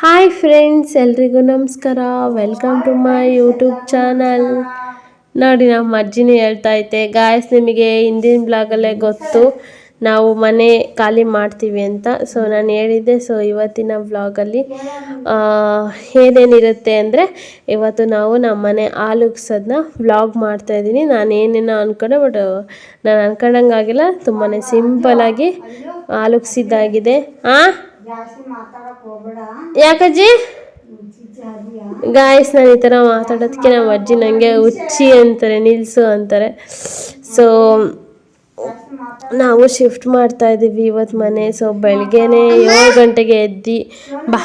Hi friends, ಎಲ್ರಿಗೂ ನಮಸ್ಕಾರ. Welcome to my YouTube channel ನೋಡಿ, ನಮ್ಮ ಅಜ್ಜಿನೇ ಹೇಳ್ತಾ ಐತೆ ಗಾಯಸ್ ನಿಮಗೆ ಹಿಂದಿನ ಬ್ಲಾಗಲ್ಲೇ ಗೊತ್ತು. ನಾವು ಮನೆ ಖಾಲಿ ಮಾಡ್ತೀವಿ ಅಂತ. ಸೊ ನಾನು ಹೇಳಿದ್ದೆ ಸೊ ಇವತ್ತಿನ ಬ್ಲಾಗಲ್ಲಿ ಏನೇನಿರುತ್ತೆ ಅಂದರೆ, ಇವತ್ತು ನಾವು ನಮ್ಮ ಮನೆ ಆಲುಗ್ಸೋದನ್ನ ವ್ಲಾಗ್ ಮಾಡ್ತಾ ಇದ್ದೀನಿ. ನಾನು ಏನೇನೋ ಅಂದ್ಕೊಂಡೆ ಬಟ್ ನಾನು ಅನ್ಕೊಂಡಂಗೆ ಆಗಿಲ್ಲ ತುಂಬಾ ಸಿಂಪಲಾಗಿ ಆಲುಗ್ಸಿದ್ದಾಗಿದೆ. ಹಾಂ ಯಾಕಜ್ಜಿ? ಗಾಯಸ್ ನಾನು ಈ ಥರ ಮಾತಾಡೋದಕ್ಕೆ ನಮ್ಮ ಅಜ್ಜಿ ನನಗೆ ಹುಚ್ಚಿ ಅಂತಾರೆ ನಿಲ್ಸು ಅಂತಾರೆ. ಸೊ ನಾವು ಶಿಫ್ಟ್ ಮಾಡ್ತಾ ಇದ್ದೀವಿ ಇವತ್ತು ಮನೆ. ಸೊ ಬೆಳಗ್ಗೆನೆ ಏಳು ಗಂಟೆಗೆ ಎದ್ದು. ಬಾ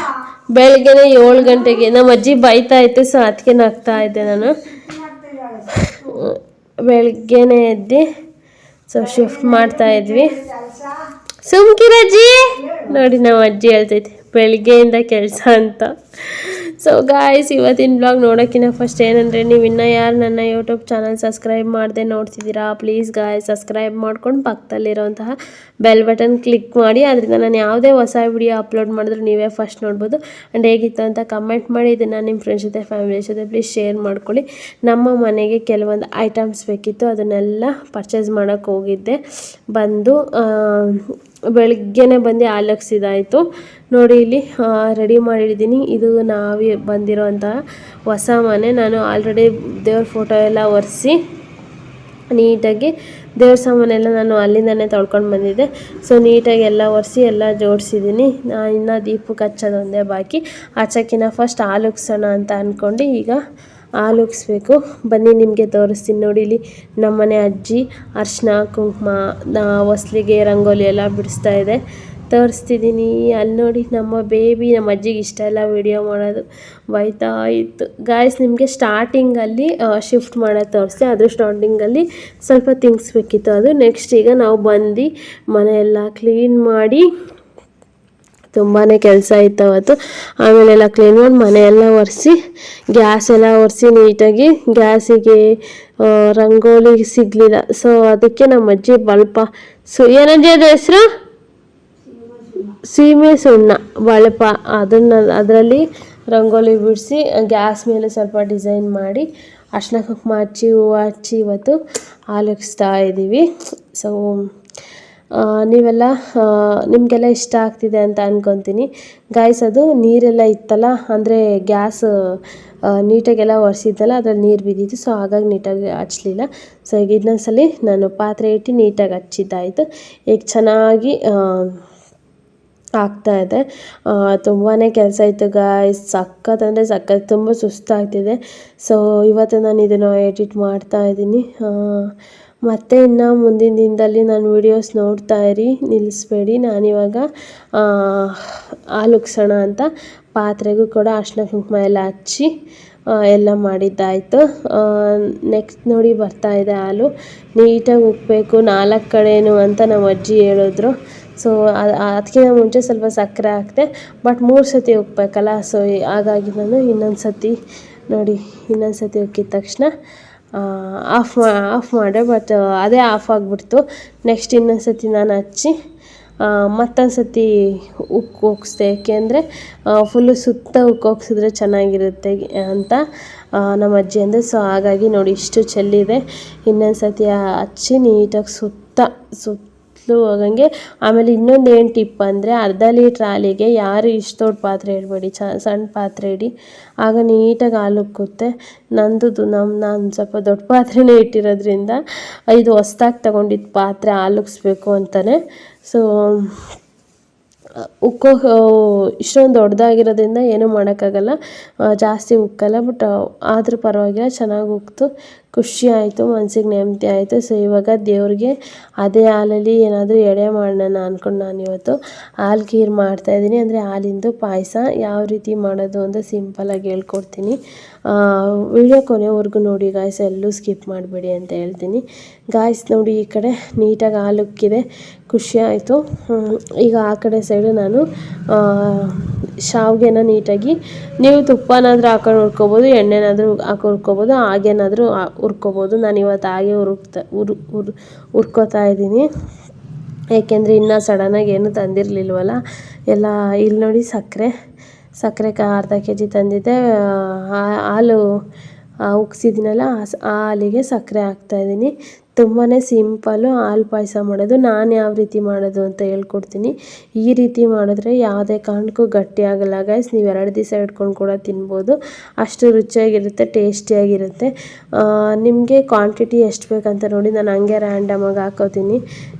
ಬೆಳಗ್ಗೆನೆ ಏಳು ಗಂಟೆಗೆ. ನಮ್ಮ ಅಜ್ಜಿ ಬೈತಾ ಇತ್ತು ಸೊ ಅದಕ್ಕೆ ನಗ್ತಾ ಇದ್ದೆ ನಾನು. ಬೆಳಗ್ಗೆನೆ ಎದ್ದು. ಸೊ ಶಿಫ್ಟ್ ಮಾಡ್ತಾ ಇದ್ವಿ. ಸುಮ್ಕಿರಜ್ಜಿ? ನೋಡಿ ನಮ್ಮ ಅಜ್ಜಿ ಹೇಳ್ತೈತೆ ಬೆಳಿಗ್ಗೆಯಿಂದ ಕೆಲಸ ಅಂತ. ಸೊ ಗಾಯ್ಸ್ ಇವತ್ತಿನ ಬ್ಲಾಗ್ ನೋಡೋಕ್ಕಿಂತ ಫಸ್ಟ್ ಏನಂದರೆ ನೀವು ಇನ್ನೂ ಯಾರು ನನ್ನ ಯೂಟ್ಯೂಬ್ ಚಾನಲ್ ಸಬ್ಸ್ಕ್ರೈಬ್ ಮಾಡದೆ ನೋಡ್ತಿದ್ದೀರಾ ಪ್ಲೀಸ್ ಗಾಯ್ಸ್ ಸಬ್ಸ್ಕ್ರೈಬ್ ಮಾಡ್ಕೊಂಡು ಪಕ್ಕದಲ್ಲಿರುವಂತಹ ಬೆಲ್ ಬಟನ್ ಕ್ಲಿಕ್ ಮಾಡಿ. ಅದರಿಂದ ನಾನು ಯಾವುದೇ ಹೊಸ ವಿಡಿಯೋ ಅಪ್ಲೋಡ್ ಮಾಡಿದ್ರು ನೀವೇ ಫಸ್ಟ್ ನೋಡ್ಬೋದು. ಆ್ಯಂಡ್ ಹೇಗಿತ್ತು ಅಂತ ಕಮೆಂಟ್ ಮಾಡಿ, ಇದನ್ನು ನಿಮ್ಮ ಫ್ರೆಂಡ್ಸ್ ಜೊತೆ ಫ್ಯಾಮಿಲಿ ಜೊತೆ ಪ್ಲೀಸ್ ಶೇರ್ ಮಾಡ್ಕೊಳ್ಳಿ. ನಮ್ಮ ಮನೆಗೆ ಕೆಲವೊಂದು ಐಟಮ್ಸ್ ಬೇಕಿತ್ತು, ಅದನ್ನೆಲ್ಲ ಪರ್ಚೇಸ್ ಮಾಡೋಕ್ಕೆ ಹೋಗಿದ್ದೆ. ಬಂದು ಬೆಳಗ್ಗೆನೆ ಬಂದು ಆಲಕ್ಸಿದಾಯಿತು ನೋಡಿ ಇಲ್ಲಿ ರೆಡಿ ಮಾಡಿದ್ದೀನಿ. ಇದು ನಾವೇ ಬಂದಿರೋಂತಹ ಹೊಸ ಮನೆ. ನಾನು ಆಲ್ರೆಡಿ ದೇವ್ರ ಫೋಟೋ ಎಲ್ಲ ಒರೆಸಿ ನೀಟಾಗಿ ದೇವ್ರ ಸಾಮಾನೆಲ್ಲ ನಾನು ಅಲ್ಲಿಂದನೇ ತೊಳ್ಕೊಂಡು ಬಂದಿದ್ದೆ. ಸೊ ನೀಟಾಗಿ ಎಲ್ಲ ಒರೆಸಿ ಎಲ್ಲ ಜೋಡಿಸಿದ್ದೀನಿ ಇನ್ನು ದೀಪಕ್ಕೆ ಹಚ್ಚೋದೊಂದೇ ಬಾಕಿ. ಹಚ್ಚೋಕ್ಕಿಂತ ಫಸ್ಟ್ ಹಾಲುಗ್ಸೋಣ ಅಂತ ಅಂದ್ಕೊಂಡು ಈಗ ಹಾಲುಗ್ಸ್ಬೇಕು ಬನ್ನಿ, ನಿಮಗೆ ತೋರಿಸ್ತೀನಿ ನೋಡಿ. ಇಲ್ಲಿ ನಮ್ಮನೆ ಅಜ್ಜಿ ಅರ್ಶಿನ, ಕುಂಕುಮ ಹೊಸ್ಲಿಗೆ, ರಂಗೋಲಿ ಎಲ್ಲ ಬಿಡಿಸ್ತಾ ಇದೆ. ತೋರಿಸ್ತಿದ್ದೀನಿ. ಅಲ್ಲಿ ನೋಡಿ ನಮ್ಮ ಬೇಬಿ ನಮ್ಮ ಅಜ್ಜಿಗೆ ಇಷ್ಟ ಇಲ್ಲ ವಿಡಿಯೋ ಮಾಡೋದು. ಬೈತಾ ಇತ್ತು. ಗಾಯ್ಸ್ ನಿಮಗೆ ಸ್ಟಾರ್ಟಿಂಗಲ್ಲಿ ಶಿಫ್ಟ್ ಮಾಡೋದು ತೋರಿಸಿ ಅದ್ರ ಸ್ಟಾರ್ಟಿಂಗಲ್ಲಿ ಸ್ವಲ್ಪ ಥಿಂಗ್ಸ್ ಬೇಕಿತ್ತು. ಅದು ನೆಕ್ಸ್ಟ್ ಈಗ ನಾವು ಬಂದು ಮನೆಯೆಲ್ಲ ಕ್ಲೀನ್ ಮಾಡಿ ತುಂಬಾ ಕೆಲಸ ಇತ್ತು ಅವತ್ತು. ಆಮೇಲೆಲ್ಲ ಕ್ಲೀನ್ ಮಾಡಿ ಮನೆಯೆಲ್ಲ ಒರೆಸಿ ಗ್ಯಾಸ್ ಎಲ್ಲ ಒರೆಸಿ ನೀಟಾಗಿ ಗ್ಯಾಸಿಗೆ ರಂಗೋಲಿ ಸಿಗಲಿಲ್ಲ. ಸೊ ಅದಕ್ಕೆ ನಮ್ಮ ಅಜ್ಜಿ ಬಲ್ಪ. ಸೊ, ಏನಜ್ಜಿ ಅದು ಹೆಸರು? ಸೀಮೆ ಸುಣ್ಣ, ಬಳಪ ಅದನ್ನು ಅದರಲ್ಲಿ ರಂಗೋಲಿ ಬಿಡಿಸಿ, ಗ್ಯಾಸ್ ಮೇಲೆ ಸ್ವಲ್ಪ ಡಿಸೈನ್ ಮಾಡಿ ಅರ್ಶಿನ ಕುಂಕುಮ ಹಚ್ಚಿ, ಹೂವು ಹಚ್ಚಿ ಇವತ್ತು ಆಲೋಚಿಸ್ತಾ ಇದ್ದೀವಿ. ಸೊ ನೀವೆಲ್ಲ ನಿಮಗೆಲ್ಲ ಇಷ್ಟ ಆಗ್ತಿದೆ ಅಂತ ಅಂದ್ಕೊತೀನಿ ಗಾಯ್ಸ್ ಅದು ನೀರೆಲ್ಲ ಇತ್ತಲ್ಲ, ಅಂದರೆ ಗ್ಯಾಸ್ ನೀಟಾಗೆಲ್ಲ ಒರೆಸಿದ್ದಲ್ಲ, ಅದ್ರಲ್ಲಿ ನೀರು ಬಿದ್ದಿತ್ತು ಸೊ ಹಾಗಾಗಿ ನೀಟಾಗಿ ಹಚ್ಚಲಿಲ್ಲ ಸೊ ಈಗ ಇನ್ನೊಂದ್ಸಲಿ ನಾನು ಪಾತ್ರೆ ಇಟ್ಟು ನೀಟಾಗಿ ಹಚ್ಚಿದ್ದಾಯಿತು. ಈಗ ಚೆನ್ನಾಗಿ ಆಗ್ತಾ ಇದೆ ತುಂಬಾ ಕೆಲಸ ಇತ್ತು ಗಾಯ್ಸ್ ಸಖತ್ ಅಂದರೆ ಸಖತ್, ತುಂಬ ಸುಸ್ತಾಗ್ತಿದೆ. ಸೊ ಇವತ್ತು ನಾನು ಇದನ್ನು ಎಡಿಟ್ ಮಾಡ್ತಾ ಇದ್ದೀನಿ ಮತ್ತು ಇನ್ನು ಮುಂದಿನ ದಿನದಲ್ಲಿ ನಾನು ವೀಡಿಯೋಸ್ ನೋಡ್ತಾ ಇರಿ, ನಿಲ್ಲಿಸ್ಬೇಡಿ. ನಾನಿವಾಗ ಹಾಲು ಉಗ್ಸೋಣ ಅಂತ ಪಾತ್ರೆಗೂ ಕೂಡ ಅರ್ಶಿನ ಕುಂಕುಮ ಎಲ್ಲ ಹಚ್ಚಿ ಎಲ್ಲ ಮಾಡಿದ್ದಾಯಿತು. ನೆಕ್ಸ್ಟ್ ನೋಡಿ ಬರ್ತಾ ಇದೆ ಹಾಲು. ನೀಟಾಗಿ ಉಕ್ಕಬೇಕು ನಾಲ್ಕು ಕಡೆಯೂ ಅಂತ ನಮ್ಮ ಅಜ್ಜಿ ಹೇಳಿದ್ರು. ಸೊ ಅದಕ್ಕಿಂತ ಮುಂಚೆ ಸ್ವಲ್ಪ ಸಕ್ಕರೆ ಹಾಕಿದೆ ಬಟ್ ಮೂರು ಸತಿ ಉಕ್ಕಬೇಕಲ್ಲ ಸೊ ಹಾಗಾಗಿ ನಾನು ಇನ್ನೊಂದು ಸತಿ ನೋಡಿ, ಇನ್ನೊಂದು ಸತಿ ಉಕ್ಕಿದ ತಕ್ಷಣ ಆಫ್ ಆಫ್ ಮಾಡಿದೆ ಬಟ್ ಅದೇ ಆಫ್ ಆಗಿಬಿಡ್ತು. ನೆಕ್ಸ್ಟ್ ಇನ್ನೊಂದು ಸತಿ ನಾನು ಹಚ್ಚಿ ಮತ್ತೊಂದು ಸತಿ ಉಕ್ಕು ಹೋಗಿಸ್ದೆ. ಏಕೆಂದರೆ ಫುಲ್ಲು ಸುತ್ತ ಉಕ್ಕು ಹೋಗ್ಸಿದ್ರೆ ಚೆನ್ನಾಗಿರುತ್ತೆ ಅಂತ ನಮ್ಮ ಅಜ್ಜಿ ಅಂದರೆ. ಸೊ ಹಾಗಾಗಿ ನೋಡಿ, ಇಷ್ಟು ಚೆಲ್ಲಿದೆ. ಇನ್ನೊಂದು ಸತಿ ಹಚ್ಚಿ, ನೀಟಾಗಿ ಸುತ್ತ ಸುತ್ತ ಸುತ್ತಲೂ ಹೋಗಂಗೆ. ಆಮೇಲೆ ಇನ್ನೊಂದು ಏನು ಟಿಪ್ ಅಂದರೆ ಅರ್ಧ ಲೀಟ್ರ್ ಹಾಲಿಗೆ ಯಾರು ಇಷ್ಟು ದೊಡ್ಡ ಪಾತ್ರೆ ಇಡಬೇಡಿ, ಚ ಸಣ್ಣ ಪಾತ್ರೆ ಇಡಿ. ಆಗ ನೀಟಾಗಿ ಹಾಲು ಉಕ್ಕುತ್ತೆ. ನಂದು ನಮ್ಮ ನಾನು ಸ್ವಲ್ಪ ದೊಡ್ಡ ಪಾತ್ರೆನೇ ಇಟ್ಟಿರೋದ್ರಿಂದ ಇದು ಹೊಸ್ದಾಗಿ ತಗೊಂಡಿದ್ದ ಪಾತ್ರೆ ಹಾಲು ಉಕ್ಸ್ಬೇಕು ಅಂತಲೇ ಸೊ ಉಕ್ಕೋ ಇಷ್ಟೊಂದು ದೊಡ್ಡದಾಗಿರೋದ್ರಿಂದ ಏನೂ ಮಾಡೋಕ್ಕಾಗಲ್ಲ. ಜಾಸ್ತಿ ಉಕ್ಕಲ್ಲ ಬಟ್ ಆದರೂ ಪರವಾಗಿಲ್ಲ, ಚೆನ್ನಾಗಿ ಉಕ್ತು. ಖುಷಿ ಆಯಿತು, ಮನ್ಸಿಗೆ ನೆಮ್ಮದಿ ಆಯಿತು. ಸೊ ಇವಾಗ ದೇವ್ರಿಗೆ ಅದೇ ಹಾಲಲ್ಲಿ ಏನಾದರೂ ಎಡೆ ಮಾಡೋಣ ಅಂದ್ಕೊಂಡು ನಾನು ಇವತ್ತು. ಹಾಲು ಖೀರ್ ಮಾಡ್ತಾಯಿದ್ದೀನಿ ಅಂದರೆ ಹಾಲಿಂದು ಪಾಯಸ. ಯಾವ ರೀತಿ ಮಾಡೋದು ಅಂತ ಸಿಂಪಲಾಗಿ ಹೇಳ್ಕೊಡ್ತೀನಿ. ವಿಡಿಯೋ ಕೊನೆವರೆಗೂ ನೋಡಿ ಗಾಯ್ಸ್ ಎಲ್ಲೂ ಸ್ಕಿಪ್ ಮಾಡಬೇಡಿ ಅಂತ ಹೇಳ್ತೀನಿ. ಗಾಯ್ಸ್ ನೋಡಿ ಈ ಕಡೆ ನೀಟಾಗಿ ಹಾಲು ಉಕ್ಕಿದೆ ಖುಷಿ ಆಯಿತು. ಈಗ ಆ ಕಡೆ ಸೈಡು ನಾನು ಶಾವಿಗೆನ ನೀಟಾಗಿ, ನೀವು ತುಪ್ಪನಾದರೂ ಹಾಕೊಂಡು ಹುರ್ಕೋಬೋದು, ಎಣ್ಣೆನಾದರೂ ಹಾಕಿ ಹುರ್ಕೋಬೋದು, ಹಾಗೇನಾದರೂ ಹುರ್ಕೋಬೋದು. ನಾನು ಇವತ್ತು ಹಾಗೆ ಹುರುಕ್ತಾ, ಹುರ್, ಹುರು, ಹುರ್ಕೋತಾ ಇದ್ದೀನಿ. ಏಕೆಂದರೆ ಇನ್ನೂ ಸಡನ್ನಾಗಿ ಏನೂ ತಂದಿರಲಿಲ್ವಲ್ಲ? ಎಲ್ಲ ಇಲ್ಲಿ ನೋಡಿ ಸಕ್ಕರೆ ಸಕ್ಕರೆ ಕ ಅರ್ಧ ಕೆ ಜಿ ತಂದಿದ್ದೆ ಹಾಲು ಉಗ್ಸಿದ್ದೀನಲ್ಲ, ಆ ಹಾಲಿಗೆ ಸಕ್ಕರೆ ಹಾಕ್ತಾಯಿದ್ದೀನಿ ತುಂಬಾ ಸಿಂಪಲ್ಲು ಹಾಲು ಪಾಯಸ ಮಾಡೋದು. ನಾನು ಯಾವ ರೀತಿ ಮಾಡೋದು ಅಂತ ಹೇಳ್ಕೊಡ್ತೀನಿ. ಈ ರೀತಿ ಮಾಡಿದ್ರೆ ಯಾವುದೇ ಕಾರಣಕ್ಕೂ ಗಟ್ಟಿ ಆಗಲ್ಲ ಗೈಸ್ ನೀವು ಎರಡು ದಿವಸ ಇಟ್ಕೊಂಡು ಕೂಡ ತಿನ್ಬೋದು. ಅಷ್ಟು ರುಚಿಯಾಗಿರುತ್ತೆ, ಟೇಸ್ಟಿಯಾಗಿರುತ್ತೆ. ನಿಮಗೆ ಕ್ವಾಂಟಿಟಿ ಎಷ್ಟು ಬೇಕಂತ ನೋಡಿ ನಾನು ಹಂಗೆ ರ್ಯಾಂಡಮಾಗಿ ಹಾಕೋತೀನಿ.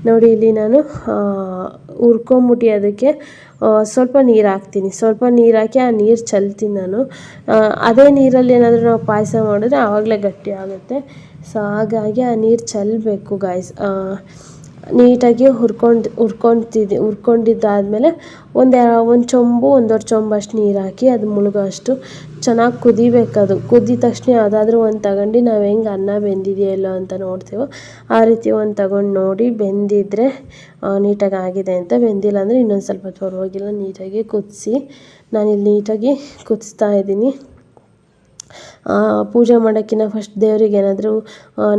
ನೋಡಿ ಇಲ್ಲಿ ನಾನು ಹುರ್ಕೊಂಬಿಟ್ಟು ಅದಕ್ಕೆ ಸ್ವಲ್ಪ ನೀರು ಹಾಕ್ತೀನಿ. ಸ್ವಲ್ಪ ನೀರು ಹಾಕಿ ಆ ನೀರು ಚಲ್ತೀನಿ ನಾನು. ಅದೇ ನೀರಲ್ಲಿ ಏನಾದರೂ ನಾವು ಪಾಯಸ ಮಾಡಿದ್ರೆ ಆವಾಗಲೇ ಗಟ್ಟಿ ಆಗುತ್ತೆ. ಸೊ ಹಾಗಾಗಿ ಆ ನೀರು ಚೆಲ್ಲಬೇಕು ಗಾಯ್ಸ್ ನೀಟಾಗಿ ಹುರ್ಕೊಂಡು ಹುರ್ಕೊಂತಿದ್ದೆ ಹುರ್ಕೊಂಡಿದ್ದಾದಮೇಲೆ ಒಂದು ಒಂದು ಚೊಂಬು, ಒಂದೂವರೆ ಚೊಂಬಷ್ಟು ನೀರು ಹಾಕಿ ಅದು ಮುಳುಗೋ ಅಷ್ಟು ಚೆನ್ನಾಗಿ ಕುದಿಬೇಕದು ಕುದ್ದಿದ ತಕ್ಷಣ ಯಾವುದಾದ್ರೂ ಒಂದು ತಗೊಂಡು ನಾವು ಹೆಂಗೆ ಅನ್ನ ಬೆಂದಿದೆಯಾ ಇಲ್ಲೋ ಅಂತ ನೋಡ್ತೀವೋ, ಆ ರೀತಿ ಒಂದು ತಗೊಂಡು ನೋಡಿ ಬೆಂದಿದ್ರೆ ನೀಟಾಗಿ ಆಗಿದೆ ಅಂತ. ಬೆಂದಿಲ್ಲ ಅಂದರೆ ಇನ್ನೊಂದು ಸ್ವಲ್ಪ ಪರವಾಗಿಲ್ಲ, ನೀಟಾಗಿ ಕುದಿಸಿ. ನಾನಿಲ್ಲಿ ನೀಟಾಗಿ ಕುದಿಸ್ತಾ ಇದ್ದೀನಿ. ಪೂಜೆ ಮಾಡೋಕ್ಕಿಂತ ಫಸ್ಟ್ ದೇವ್ರಿಗೆ ಏನಾದರೂ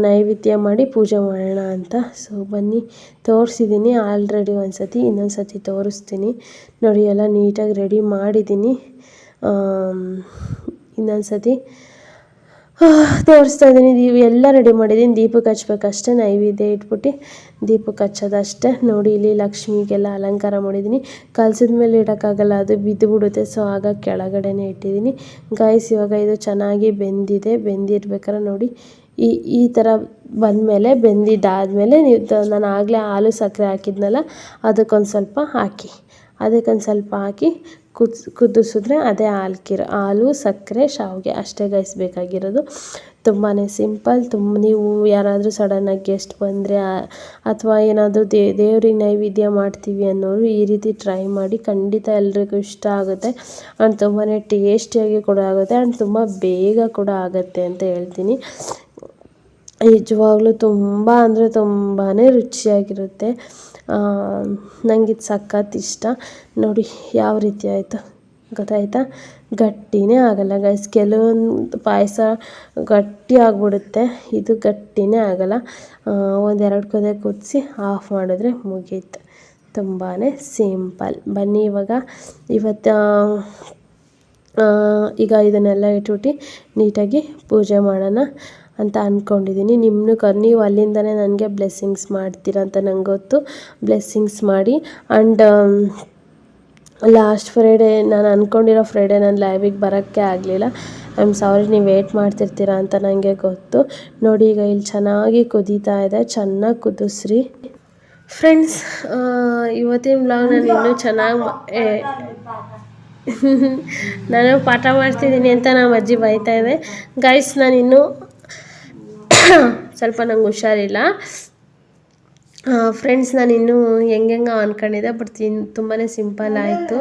ನೈವೇದ್ಯ ಮಾಡಿ ಪೂಜೆ ಮಾಡೋಣ ಅಂತ. ಸೊ ಬನ್ನಿ ತೋರಿಸಿದ್ದೀನಿ ಆಲ್ರೆಡಿ ಒಂದು ಸತಿ ಇನ್ನೊಂದು ಸತಿ ತೋರಿಸ್ತೀನಿ. ನೋಡಿ, ಎಲ್ಲ ನೀಟಾಗಿ ರೆಡಿ ಮಾಡಿದ್ದೀನಿ ಇನ್ನೊಂದು ಸತಿ ತೋರಿಸ್ತಾ ಇದ್ದೀನಿ. ದೀಪ ಎಲ್ಲ ರೆಡಿ ಮಾಡಿದ್ದೀನಿ. ದೀಪಕ್ಕೆ ಹಚ್ಬೇಕಷ್ಟೇ ನೈವೇದ್ಯ ಇಟ್ಬಿಟ್ಟು ದೀಪಕ್ಕೆ ಹಚ್ಚೋದಷ್ಟೇ ನೋಡಿ, ಇಲ್ಲಿ ಲಕ್ಷ್ಮಿಗೆಲ್ಲ ಅಲಂಕಾರ ಮಾಡಿದ್ದೀನಿ. ಕಲಸಿದ ಮೇಲೆ ಇಡೋಕ್ಕಾಗಲ್ಲ, ಅದು ಬಿದ್ದು ಬಿಡುತ್ತೆ ಸೊ ಆಗ ಕೆಳಗಡೆನೇ ಇಟ್ಟಿದ್ದೀನಿ. ಗಾಯ್ಸ್ ಇವಾಗ ಇದು ಚೆನ್ನಾಗಿ ಬೆಂದಿದೆ. ಬೆಂದಿರ್ಬೇಕಾದ್ರೆ ನೋಡಿ, ಈ ಈ ಥರ ಬಂದಮೇಲೆ, ಬೆಂದಿದ್ದಾದಮೇಲೆ ನೀವು ನಾನು ಆಗಲೇ ಹಾಲು ಸಕ್ಕರೆ ಹಾಕಿದ್ನಲ್ಲ, ಅದಕ್ಕೊಂದು ಸ್ವಲ್ಪ ಹಾಕಿ, ಅದಕ್ಕೊಂದು ಸ್ವಲ್ಪ ಹಾಕಿ ಕುದಿಸ್ ಕುದಿಸಿದ್ರೆ ಅದೇ ಹಾಲ್ಕಿರ ಹಾಲು, ಸಕ್ಕರೆ, ಶಾವಿಗೆ ಅಷ್ಟೇ ಬೇಕಾಗಿರೋದು. ತುಂಬಾ ಸಿಂಪಲ್ ತುಂಬ, ನೀವು ಯಾರಾದರೂ ಸಡನ್ನಾಗಿ ಗೆಸ್ಟ್ ಬಂದರೆ ಅಥವಾ ಏನಾದರೂ ದೇ, ದೇವ್ರಿಗೆ ನೈವೇದ್ಯ ಮಾಡ್ತೀವಿ ಅನ್ನೋರು ಈ ರೀತಿ ಟ್ರೈ ಮಾಡಿ ಖಂಡಿತ ಎಲ್ರಿಗೂ ಇಷ್ಟ ಆಗುತ್ತೆ. ಆ್ಯಂಡ್ ತುಂಬಾ ಟೇಸ್ಟಿಯಾಗಿ ಕೂಡ ಆಗುತ್ತೆ ಆ್ಯಂಡ್ ತುಂಬ ಬೇಗ ಕೂಡ ಆಗುತ್ತೆ ಅಂತ ಹೇಳ್ತೀನಿ. ನಿಜವಾಗ್ಲೂ ತುಂಬ ಅಂದರೆ ತುಂಬಾ ರುಚಿಯಾಗಿರುತ್ತೆ. ನನಗೆ ಸಖತ್ತು ಸಖತ್ ಇಷ್ಟ. ನೋಡಿ, ಯಾವ ರೀತಿ ಆಯಿತು? ಗೊತ್ತಾಯ್ತಾ? ಗಟ್ಟಿನೇ ಆಗಲ್ಲ ಗೈಸ್ ಕೆಲವೊಂದು ಪಾಯಸ ಗಟ್ಟಿ ಆಗಿಬಿಡುತ್ತೆ. ಇದು ಗಟ್ಟಿನೇ ಆಗಲ್ಲ. ಒಂದೆರಡು ಕೊದೆ ಕುದಿಸಿ ಆಫ್ ಮಾಡಿದ್ರೆ ಮುಗೀತು. ತುಂಬಾ ಸಿಂಪಲ್ ಬನ್ನಿ ಇವಾಗ. ಇವತ್ತು ಈಗ ಇದನ್ನೆಲ್ಲ ಇಟ್ಬಿಟ್ಟು ನೀಟಾಗಿ ಪೂಜೆ ಮಾಡೋಣ. ಅಂತ ಅಂದ್ಕೊಂಡಿದ್ದೀನಿ ನಿಮ್ಮನ್ನು ಕರ್, ನೀವು ಅಲ್ಲಿಂದನೇ ನನಗೆ ಬ್ಲೆಸ್ಸಿಂಗ್ಸ್ ಮಾಡ್ತೀರ ಅಂತ ನಂಗೆ ಗೊತ್ತು. ಬ್ಲೆಸ್ಸಿಂಗ್ಸ್ ಮಾಡಿ. ಆ್ಯಂಡ್ ಲಾಸ್ಟ್ ಫ್ರೈಡೇ ನಾನು ಅಂದ್ಕೊಂಡಿರೋ ಫ್ರೈಡೇ ನಾನು ಲೈವಿಗೆ ಬರೋಕ್ಕೆ ಆಗಲಿಲ್ಲ. ಐ ಆಮ್ ಸಾರಿ ನೀವು ವೇಟ್ ಮಾಡ್ತಿರ್ತೀರ ಅಂತ ನನಗೆ ಗೊತ್ತು. ನೋಡಿ ಈಗ ಇಲ್ಲಿ ಚೆನ್ನಾಗಿ ಕುದೀತಾ ಇದೆ. ಚೆನ್ನಾಗಿ ಕುದಿಸ್ರಿ. ಫ್ರೆಂಡ್ಸ್ ಇವತ್ತಿನ ಬ್ಲಾಗ್ ನಾನು ಇನ್ನೂ ಚೆನ್ನಾಗಿ ನಾನು ಪಾಠ ಮಾಡ್ತಿದ್ದೀನಿ ಅಂತ ನಮ್ಮ ಅಜ್ಜಿ ಬೈತಾ ಇದೆ. ಗೈಸ್ ನಾನು ಇನ್ನೂ ಸ್ವಲ್ಪ ನಂಗೆ ಹುಷಾರಿಲ್ಲ. ಫ್ರೆಂಡ್ಸ್ ನಾನು ಇನ್ನೂ ಹೆಂಗೆಂಗೆ ಅಂದ್ಕೊಂಡಿದ್ದೆ ಬಟ್ ತಿನ್ ತುಂಬಾ ಸಿಂಪಲ್ ಆಯಿತು.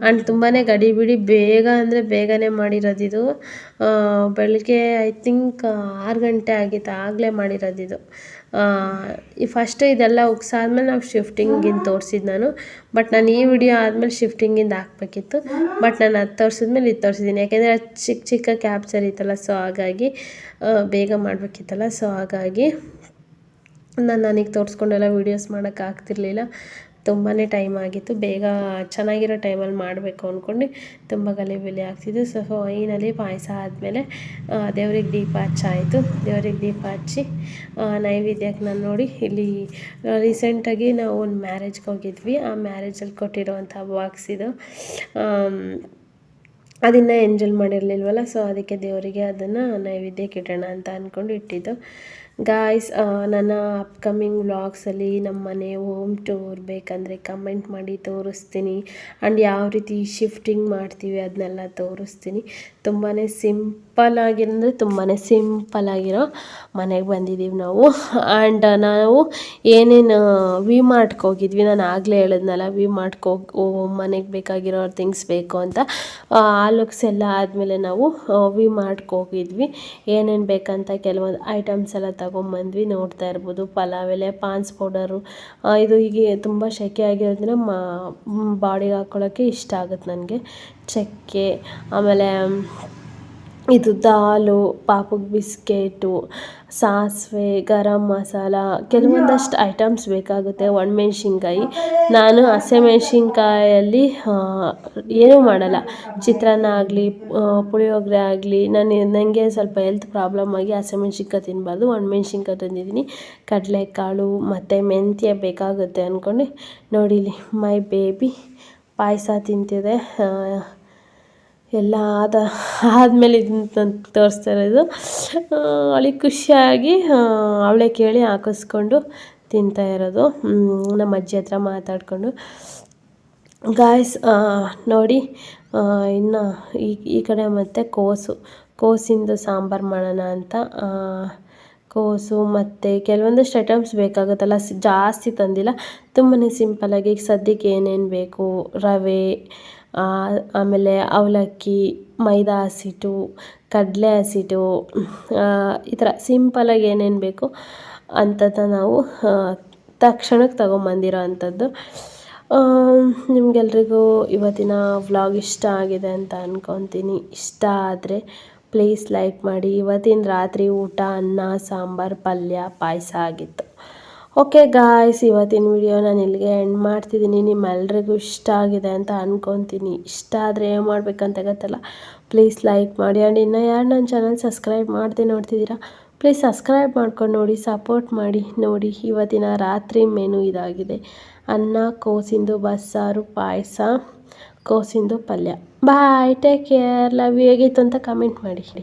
ಆ್ಯಂಡ್ ತುಂಬಾ ಗಡಿಬಿಡಿ, ಬೇಗ ಅಂದರೆ ಬೇಗನೆ ಮಾಡಿರೋದಿದು. ಬೆಳಗ್ಗೆ ಐ ಥಿಂಕ್ ಆರು ಗಂಟೆ ಆಗಿತ್ತು, ಆಗಲೇ ಮಾಡಿರೋದಿದು. ಈ ಫಸ್ಟ್ ಇದೆಲ್ಲ ಉಗ್ಸಾದ್ಮೇಲೆ ನಾವು ಶಿಫ್ಟಿಂಗಿಂದ ತೋರಿಸಿದ್ದು ನಾನು. ಬಟ್ ನಾನು ಈ ವಿಡಿಯೋ ಆದಮೇಲೆ ಶಿಫ್ಟಿಂಗಿಂದ ಹಾಕ್ಬೇಕಿತ್ತು. ಬಟ್ ನಾನು ಅದು ತೋರಿಸಿದ್ಮೇಲೆ ಇದು ತೋರಿಸಿದ್ದೀನಿ ಯಾಕೆಂದರೆ ಅದು ಚಿಕ್ಕ ಚಿಕ್ಕ ಕ್ಯಾಪ್ಚರ್ ಇತ್ತಲ್ಲ ಸೊ ಹಾಗಾಗಿ ಬೇಗ ಮಾಡಬೇಕಿತ್ತಲ್ಲ ಸೊ ಹಾಗಾಗಿ. ನಾನು ನನಗೆ ತೋರಿಸ್ಕೊಂಡೆಲ್ಲ ವೀಡಿಯೋಸ್ ಮಾಡೋಕ್ಕೆ ಆಗ್ತಿರ್ಲಿಲ್ಲ. ತುಂಬಾ ಟೈಮ್ ಆಗಿತ್ತು. ಬೇಗ ಚೆನ್ನಾಗಿರೋ ಟೈಮಲ್ಲಿ ಮಾಡಬೇಕು ಅಂದ್ಕೊಂಡು ತುಂಬ ಗಲಿಬಿಲಿ ಆಗ್ತಿದ್ದು ಸೊ ಫೈನಲಿ ಪಾಯಸ ಆದಮೇಲೆ ದೇವ್ರಿಗೆ ದೀಪ ಹಚ್ಚಾಯಿತು. ದೇವ್ರಿಗೆ ದೀಪ ಹಚ್ಚಿ ನೈವೇದ್ಯಕ್ಕೆ ನಾನು ನೋಡಿ ಇಲ್ಲಿ ರೀಸೆಂಟಾಗಿ ನಾವು ಒಂದು ಮ್ಯಾರೇಜ್ಗೆ ಹೋಗಿದ್ವಿ. ಆ ಮ್ಯಾರೇಜಲ್ಲಿ ಕೊಟ್ಟಿರೋವಂಥ ಬಾಕ್ಸ್ ಇದು. ಅದನ್ನು ಎಂಜಾಯ್ ಮಾಡಿರಲಿಲ್ವಲ್ಲ? ಸೊ ಅದಕ್ಕೆ ದೇವರಿಗೆ ಅದನ್ನು ನೈವೇದ್ಯಕ್ಕೆ ಇಡೋಣ ಅಂತ ಅಂದ್ಕೊಂಡು ಇಟ್ಟಿದ್ದು. ಗಾಯ್ಸ್ ನನ್ನ ಅಪ್ಕಮಿಂಗ್ ವ್ಲಾಗ್ಸಲ್ಲಿ ನಮ್ಮ ಮನೆ ಹೋಮ್ ಟೂರ್ ಬೇಕಂದರೆ ಕಮೆಂಟ್ ಮಾಡಿ ತೋರಿಸ್ತೀನಿ. ಆ್ಯಂಡ್ ಯಾವ ರೀತಿ ಶಿಫ್ಟಿಂಗ್ ಮಾಡ್ತೀವಿ ಅದನ್ನೆಲ್ಲ ತೋರಿಸ್ತೀನಿ. ತುಂಬಾ ಸಿಂಪಲ್ ಆಗಿರಂದರೆ ತುಂಬಾ ಸಿಂಪಲ್ ಆಗಿರೋ ಮನೆಗೆ ಬಂದಿದ್ದೀವಿ ನಾವು. ಆ್ಯಂಡ್ ನಾವು ಏನೇನು ವಿ ಮಾರ್ಟ್ಗೆ ಹೋಗಿದ್ವಿ. ನಾನು ಆಗಲೇ ಹೇಳಿದ್ನಲ್ಲ ವಿ ಮಾರ್ಟ್ಗೆ ಹೋಗಿ ಮನೆಗೆ ಬೇಕಾಗಿರೋ ಥಿಂಗ್ಸ್ ಬೇಕು ಅಂತ. ಆ ಲುಕ್ಸ್ ಎಲ್ಲ ಆದಮೇಲೆ ನಾವು ವಿ ಮಾರ್ಟ್ಗೆ ಹೋಗಿದ್ವಿ. ಏನೇನು ಬೇಕಂತ ಕೆಲವೊಂದು ಐಟಮ್ಸ್ ಎಲ್ಲ ತಗೊಂಬಂದ್ವಿ ನೋಡ್ತಾ ಇರ್ಬೋದು, ಪಲಾವ್ ಎಲೆ, ಪಾನ್ಸ್ ಪೌಡರು. ಇದು ಹೀಗೆ ತುಂಬ ಸೆಕೆ ಆಗಿರೋದ್ರಿಂದ ಮಾ ಬಾಡಿಗೆ ಹಾಕ್ಕೊಳ್ಳೋಕ್ಕೆ ಇಷ್ಟ ಆಗುತ್ತೆ ನನಗೆ. ಚಕ್ಕೆ, ಆಮೇಲೆ ಇದು ದಾಲು, ಪಾಪುಗೆ ಬಿಸ್ಕೆಟು, ಸಾಸಿವೆ, ಗರಂ ಮಸಾಲ, ಕೆಲವೊಂದಷ್ಟು ಐಟಮ್ಸ್ ಬೇಕಾಗುತ್ತೆ. ಒಣಮೆಣ್ಸಿನ್ಕಾಯಿ. ನಾನು ಹಸಿಮೆಣ್ಸಿನ್ಕಾಯಲ್ಲಿ ಏನೂ ಮಾಡಲ್ಲ. ಚಿತ್ರಾನ್ನ ಆಗಲಿ ಪುಳಿಯೋಗರೆ ಆಗಲಿ, ನಾನು ನನಗೆ ಸ್ವಲ್ಪ ಹೆಲ್ತ್ ಪ್ರಾಬ್ಲಮ್ ಆಗಿ ಹಸಿಮೆಣ್ಸಿನ್ಕಾಯಿ ತಿನ್ನಬಾರ್ದು ಒಣಮೆಣ್ಸಿನ್ಕಾಯಿ ತಂದಿದ್ದೀನಿ. ಕಡಲೆಕಾಳು ಮತ್ತು ಮೆಂತ್ಯ ಬೇಕಾಗುತ್ತೆ ಅಂದ್ಕೊಂಡು ನೋಡಿಲಿ, ಮೈ ಬೇಬಿ ಪಾಯಸ ತಿಂತಿದೆ. ಎಲ್ಲ ಆದ, ಆದಮೇಲೆ ಇದನ್ನ ತೋರಿಸ್ತಾ ಇರೋದು. ಅವಳಿಗೆ ಖುಷಿಯಾಗಿ ಅವಳೇ ಕೇಳಿ ಹಾಕಿಸ್ಕೊಂಡು ತಿಂತಾ ಇರೋದು. ನಮ್ಮ ಅಜ್ಜಿ ಹತ್ರ ಮಾತಾಡಿಕೊಂಡು. ಗಾಯ್ಸ್ ನೋಡಿ ಇನ್ನು ಈ ಈ ಕಡೆ ಮತ್ತು ಕೋಸು, ಕೋಸಿಂದು ಸಾಂಬಾರು ಮಾಡೋಣ ಅಂತ. ಕೋಸು ಮತ್ತು ಕೆಲವೊಂದಷ್ಟು ಐಟಮ್ಸ್ ಬೇಕಾಗುತ್ತಲ್ಲ, ಜಾಸ್ತಿ ತಂದಿಲ್ಲ. ತುಂಬಾ ಸಿಂಪಲ್ಲಾಗಿ ಈಗ ಸದ್ಯಕ್ಕೆ ಏನೇನು ಬೇಕು, ರವೆ ಆಮೇಲೆ ಅವಲಕ್ಕಿ, ಮೈದಾ ಹಸಿಟ್ಟು ಕಡಲೆ ಹಸಿಟ್ಟು ಈ ಥರ ಸಿಂಪಲಾಗಿ ಏನೇನು ಬೇಕು ಅಂಥದ್ದು ನಾವು ತಕ್ಷಣಕ್ಕೆ ತಗೊಂಬಂದಿರೋ ಅಂಥದ್ದು. ನಿಮಗೆಲ್ರಿಗೂ ಇವತ್ತಿನ ವ್ಲಾಗ್ ಇಷ್ಟ ಆಗಿದೆ ಅಂತ ಅಂದ್ಕೊತೀನಿ ಇಷ್ಟ ಆದರೆ ಪ್ಲೀಸ್ ಲೈಕ್ ಮಾಡಿ. ಇವತ್ತಿನ ರಾತ್ರಿ ಊಟ ಅನ್ನ, ಸಾಂಬಾರು, ಪಲ್ಯ, ಪಾಯಸ ಆಗಿತ್ತು. ಓಕೆ ಗಾಯ್ಸ್ ಇವತ್ತಿನ ವಿಡಿಯೋ ನಾನು ಇಲ್ಲಿಗೆ ಎಂಡ್ ಮಾಡ್ತಿದ್ದೀನಿ. ನಿಮ್ಮೆಲ್ರಿಗೂ ಇಷ್ಟ ಆಗಿದೆ ಅಂತ ಅಂದ್ಕೊತೀನಿ ಇಷ್ಟ ಆದರೆ ಏನು ಮಾಡಬೇಕಂತ ಗೊತ್ತಲ್ಲ? ಪ್ಲೀಸ್ ಲೈಕ್ ಮಾಡಿ ಆ್ಯಂಡ್ ಇನ್ನೂ ಯಾರು ನನ್ನ ಚಾನಲ್ ಸಬ್ಸ್ಕ್ರೈಬ್ ಮಾಡಿದೆ ನೋಡ್ತಿದ್ದೀರಾ? ಪ್ಲೀಸ್ ಸಬ್ಸ್ಕ್ರೈಬ್ ಮಾಡ್ಕೊಂಡು ನೋಡಿ ಸಪೋರ್ಟ್ ಮಾಡಿ ನೋಡಿ. ಇವತ್ತಿನ ರಾತ್ರಿ ಮೆನು ಇದಾಗಿದೆ. ಅನ್ನ, ಕೋಸಿಂದು, ಬಸ್ಸಾರು, ಪಾಯಸ, ಕೋಸಿಂದು ಪಲ್ಯ. ಬಾಯ್ ಟೇಕ್ ಕೇರ್ ಲವ್ ಹೇಗಿತ್ತು ಅಂತ ಕಮೆಂಟ್ ಮಾಡಿ.